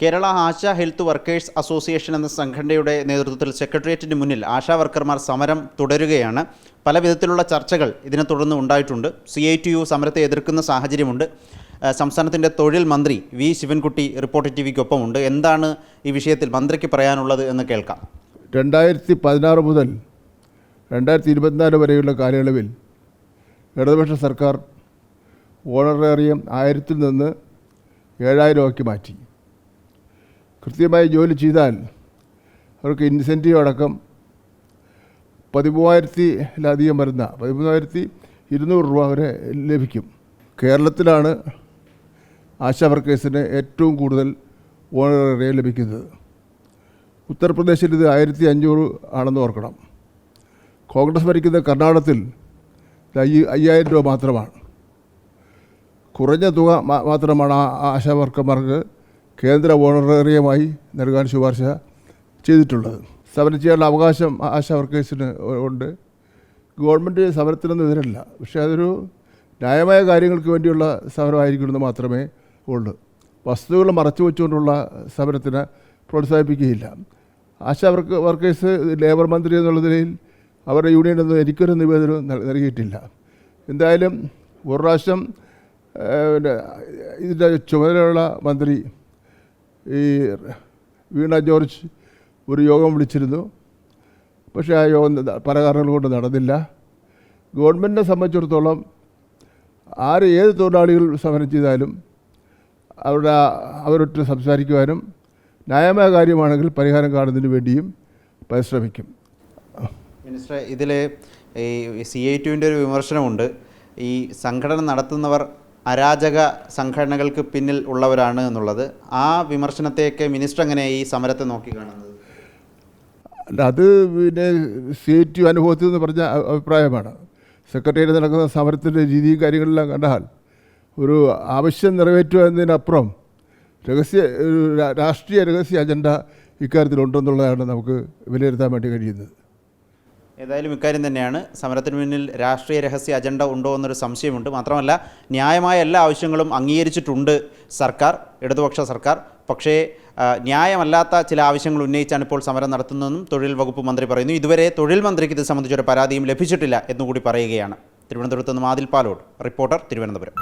Kerala ASHA health workers association എന്ന സംഘടനയുടെ നേതൃത്വത്തിൽ സെക്രട്ടേറിയറ്റിന് മുന്നിൽ ആശാ വർക്കർമാർ സമരം തുടരുകയാണ്. പല വിധത്തിലുള്ള ചർച്ചകൾ ഇതിനെ തുടർന്ന് ഉണ്ടായിട്ടുണ്ട്. സി ഐ ടി യു സമരത്തെ എതിർക്കുന്ന സാഹചര്യമുണ്ട്. സംസ്ഥാനത്തിന്റെ തൊഴിൽ മന്ത്രി വി ശിവൻകുട്ടി റിപ്പോർട്ട് ടി വിക്കൊപ്പമുണ്ട് എന്താണ് ഈ വിഷയത്തിൽ മന്ത്രിക്ക് പറയാനുള്ളത് എന്ന് കേൾക്കാം. രണ്ടായിരത്തി പതിനാറ് മുതൽ രണ്ടായിരത്തി ഇരുപത്തിനാല് വരെയുള്ള കാലയളവിൽ ഇടതുപക്ഷ സർക്കാർ ഓണറേറിയം ആയിരത്തിൽ നിന്ന് ഏഴായിരം ആക്കി മാറ്റി. കൃത്യമായി ജോലി ചെയ്താൽ അവർക്ക് ഇൻസെന്റീവ് അടക്കം പതിമൂവായിരത്തിലധികം വരുന്ന പതിമൂവായിരത്തി ഇരുന്നൂറ് രൂപ വരെ ലഭിക്കും. കേരളത്തിലാണ് ആശാ വർക്കേഴ്സിന് ഏറ്റവും കൂടുതൽ ഓണറേറിയ ലഭിക്കുന്നത്. ഉത്തർപ്രദേശിൽ ഇത് ആയിരത്തി അഞ്ഞൂറ് ആണെന്ന് ഓർക്കണം. കോൺഗ്രസ് ഭരിക്കുന്ന കർണാടകത്തിൽ അയ്യായിരം രൂപ മാത്രമാണ്. കുറഞ്ഞ തുക മാത്രമാണ് ആ വർക്കർമാർക്ക് കേന്ദ്ര ഓണറേറിയമായി നൽകാൻ ശുപാർശ ചെയ്തിട്ടുള്ളത്. സമരം ചെയ്യാനുള്ള അവകാശം ആശ വർക്കേഴ്സിന് ഉണ്ട്. ഗവൺമെന്റ് സമരത്തിനൊന്നും എതിരല്ല. പക്ഷേ അതൊരു ന്യായമായ കാര്യങ്ങൾക്ക് വേണ്ടിയുള്ള സമരമായിരിക്കുമെന്ന് മാത്രമേ ഉള്ളൂ. വസ്തുതകൾ മറച്ചു വെച്ചുകൊണ്ടുള്ള സമരത്തിന് പ്രോത്സാഹിപ്പിക്കുകയില്ല. ആശ വർക്ക് വർക്കേഴ്സ് ലേബർ മന്ത്രി എന്നുള്ള നിലയിൽ അവരുടെ യൂണിയനൊന്നും എനിക്കൊരു നിവേദനവും നൽ- നൽകിയിട്ടില്ല. എന്തായാലും ഒരു പ്രാവശ്യം ഇതിന്റെ ചുമതലയുള്ള മന്ത്രി ഈ വീണ ജോർജ് ഒരു യോഗം വിളിച്ചിരുന്നു. പക്ഷേ ആ യോഗം പല കാരണങ്ങൾ കൊണ്ട് നടന്നില്ല. ഗവൺമെന്റിനെ സംബന്ധിച്ചിടത്തോളം ആര് ഏത് തൊഴിലാളികൾ സമരം ചെയ്താലും അവരുടെ അവരൊട്ട് സംസാരിക്കുവാനും ന്യായമായ കാര്യമാണെങ്കിൽ പരിഹാരം കാണുന്നതിന് വേണ്ടിയും പരിശ്രമിക്കും. മിനിസ്റ്റർ ഇതിൽ ഈ സി ഐ ടുവിന്റെ ഒരു വിമർശനമുണ്ട്. ഈ സംഘടന നടത്തുന്നവർ അരാജക സംഘടനകൾക്ക് പിന്നിൽ ഉള്ളവരാണ് എന്നുള്ളത്. ആ വിമർശനത്തെയൊക്കെ മിനിസ്റ്റർ എങ്ങനെ ഈ സമരത്തെ നോക്കി കാണുന്നത്? അത് പിന്നെ സി അനുഭവത്തിൽ നിന്ന് പറഞ്ഞ അഭിപ്രായമാണ്. സെക്രട്ടേറിയറ്റ് നടക്കുന്ന സമരത്തിന്റെ രീതിയും കാര്യങ്ങളെല്ലാം കണ്ടാൽ ഒരു ആവശ്യം നിറവേറ്റുക എന്നതിനപ്പുറം രഹസ്യ രാഷ്ട്രീയ രഹസ്യ അജണ്ട ഇക്കാര്യത്തിലുണ്ടെന്നുള്ളതാണ് നമുക്ക് വിലയിരുത്താൻ വേണ്ടി കഴിയുന്നത്. ഏതായാലും ഇക്കാര്യം തന്നെയാണ്. സമരത്തിന് മുന്നിൽ രാഷ്ട്രീയ രഹസ്യ അജണ്ട ഉണ്ടോ എന്നൊരു സംശയമുണ്ട്. മാത്രമല്ല ന്യായമായ എല്ലാ ആവശ്യങ്ങളും അംഗീകരിച്ചിട്ടുണ്ട് സർക്കാർ ഇടതുപക്ഷ സർക്കാർ. പക്ഷേ ന്യായമല്ലാത്ത ചില ആവശ്യങ്ങൾ ഉന്നയിച്ചാണ് ഇപ്പോൾ സമരം നടത്തുന്നതെന്നും തൊഴിൽ വകുപ്പ് മന്ത്രി പറയുന്നു. ഇതുവരെ തൊഴിൽ മന്ത്രിക്ക് ഇത് സംബന്ധിച്ചൊരു പരാതിയും ലഭിച്ചിട്ടില്ല എന്നുകൂടി പറയുകയാണ്. തിരുവനന്തപുരത്ത് നിന്ന് മാതിൽ പാലോട് റിപ്പോർട്ടർ തിരുവനന്തപുരം.